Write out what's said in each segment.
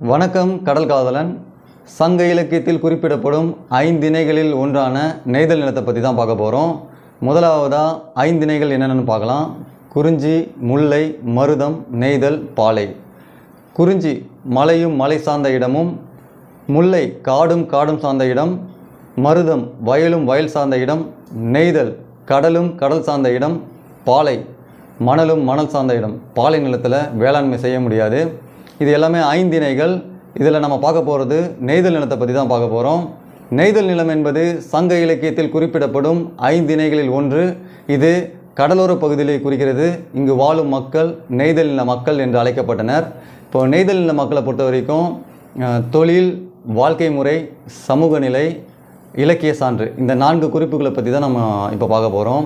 வணக்கம் கடல் காதலன். சங்க இலக்கியத்தில் குறிப்பிடப்படும் ஐந்திணைகளில் ஒன்றான நெய்தல் நிலத்தை பற்றி தான் பார்க்க போகிறோம் முதலாவதாக ஐந்திணைகள் என்னென்னு பார்க்கலாம். குறிஞ்சி முல்லை மருதம் நெய்தல் பாலை. குறிஞ்சி மலையும் மலை சார்ந்த இடமும் முல்லை காடும் காடும் சார்ந்த இடம் மருதம் வயலும் வயல் சார்ந்த இடம் நெய்தல் கடலும் கடல் சார்ந்த இடம் பாலை மணலும் மணல் சார்ந்த இடம். பாலை நிலத்தில் வேளாண்மை செய்ய முடியாது. இது எல்லாமே ஐந்திணைகள். இதில் நம்ம பார்க்க போகிறது நெய்தல் நிலத்தை பற்றி தான் பார்க்க போகிறோம் நெய்தல் நிலம் என்பது சங்க இலக்கியத்தில் குறிப்பிடப்படும் ஐந்திணைகளில் ஒன்று. இது கடலோர பகுதியிலே குறிக்கிறது. இங்கு வாழும் மக்கள் நெய்தல் நில மக்கள் என்று அழைக்கப்பட்டனர். இப்போ நெய்தல் நில மக்களை பொறுத்த வரைக்கும் தொழில் வாழ்க்கை முறை சமூக நிலை இலக்கிய சான்று. இந்த நான்கு குறிப்புகளை பற்றி தான் நம்ம இப்போ பார்க்க போகிறோம்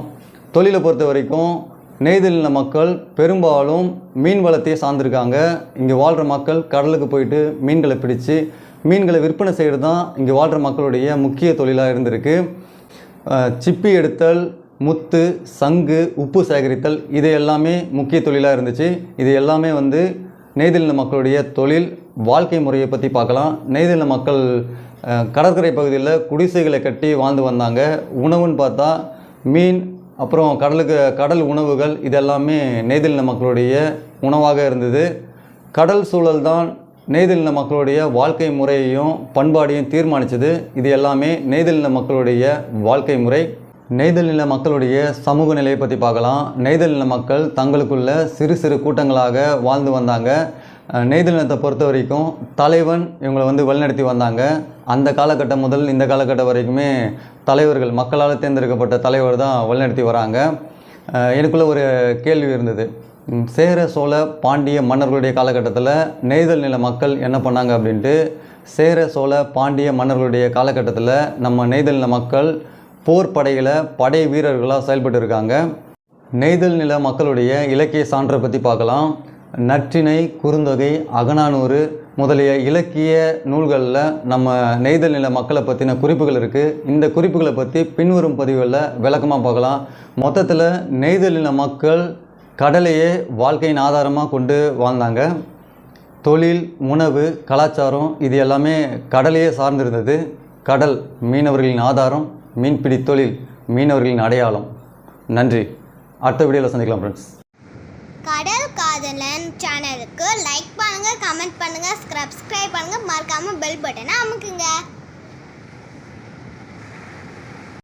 தொழிலை பொறுத்த வரைக்கும் நெய்தல் மக்கள் பெரும்பாலும் மீன் வளத்தையே சார்ந்திருக்காங்க. இங்கே வாழ்கிற மக்கள் கடலுக்கு போயிட்டு மீன்களை பிடிச்சு மீன்களை விற்பனை செய்கிறது தான் இங்கே வாழ்கிற மக்களுடைய முக்கிய தொழிலாக இருந்திருக்கு. சிப்பி எடுத்தல் முத்து சங்கு உப்பு சேகரித்தல் இது எல்லாமே முக்கிய தொழிலாக இருந்துச்சு. இது எல்லாமே வந்து நெய்தலின மக்களுடைய தொழில் வாழ்க்கை முறையை பற்றி பார்க்கலாம். நெய்தலின மக்கள் கடற்கரை பகுதியில் குடிசைகளை கட்டி வாழ்ந்து வந்தாங்க. உணவுன்னு பார்த்தா மீன் அப்புறம் கடலுக்கு கடல் உணவுகள் இதெல்லாமே நெய்தல் மக்களுடைய உணவாக இருந்தது. கடல் சூழல் தான் நெய்தல் மக்களுடைய வாழ்க்கை முறையையும் பண்பாடையும் தீர்மானித்தது இது எல்லாமே நெய்தல் மக்களுடைய வாழ்க்கை முறை. நெய்தல் நில மக்களுடைய சமூக நிலையை பற்றி பார்க்கலாம். நெய்தல் நில மக்கள் தங்களுக்குள்ள சிறு சிறு கூட்டங்களாக வாழ்ந்து வந்தாங்க. நெய்தலினத்தை நெய்தல் நிலத்தை பொறுத்த வரைக்கும் தலைவன் இவங்களை வந்து வழிநடத்தி வந்தாங்க. அந்த காலகட்டம் முதல் இந்த காலகட்டம் வரைக்குமே தலைவர்கள் மக்களால் தேர்ந்தெடுக்கப்பட்ட தலைவர் தான் வழிநடத்தி வராங்க. எனக்குள்ளே எனக்குள்ள ஒரு கேள்வி இருந்தது. சேர சோழ பாண்டிய மன்னர்களுடைய காலகட்டத்தில் நெய்தல் நில மக்கள் என்ன பண்ணாங்க அப்படின்ட்டு சேர சோழ பாண்டிய மன்னர்களுடைய காலகட்டத்தில் நம்ம நெய்தல் நில மக்கள் போர் படைகளை படை வீரர்களாக செயல்பட்டு இருக்காங்க. நெய்தல் நில மக்களுடைய இலக்கிய சான்றை பற்றி பார்க்கலாம். நற்றினை குறுந்தொகை அகநானூறு முதலிய இலக்கிய நூல்களில் நம்ம நெய்தல் நில மக்களை பற்றின குறிப்புகள் இருக்குது இந்த குறிப்புகளை பற்றி பின்வரும் பதிவுகளில் விளக்கமாக பார்க்கலாம். மொத்தத்தில் நெய்தல் நில மக்கள் கடலையே வாழ்க்கையின் ஆதாரமாக கொண்டு வாழ்ந்தாங்க. தொழில் உணவு கலாச்சாரம் இது எல்லாமே கடலையே சார்ந்திருந்தது. கடல் மீனவர்களின் ஆதாரம் மீன்பிடி தொழில் மீனவர்களின் அடையாளம். நன்றி. அடுத்த வீடியோவில் சந்திக்கலாம் ஃப்ரெண்ட்ஸ் கடல் காதலன் சேனலுக்கு லைக் பண்ணுங்கள் கமெண்ட் பண்ணுங்கள் சப்ஸ்கிரைப் பண்ணுங்கள் மறக்காமல் பெல் பட்டனை அமுக்குங்க.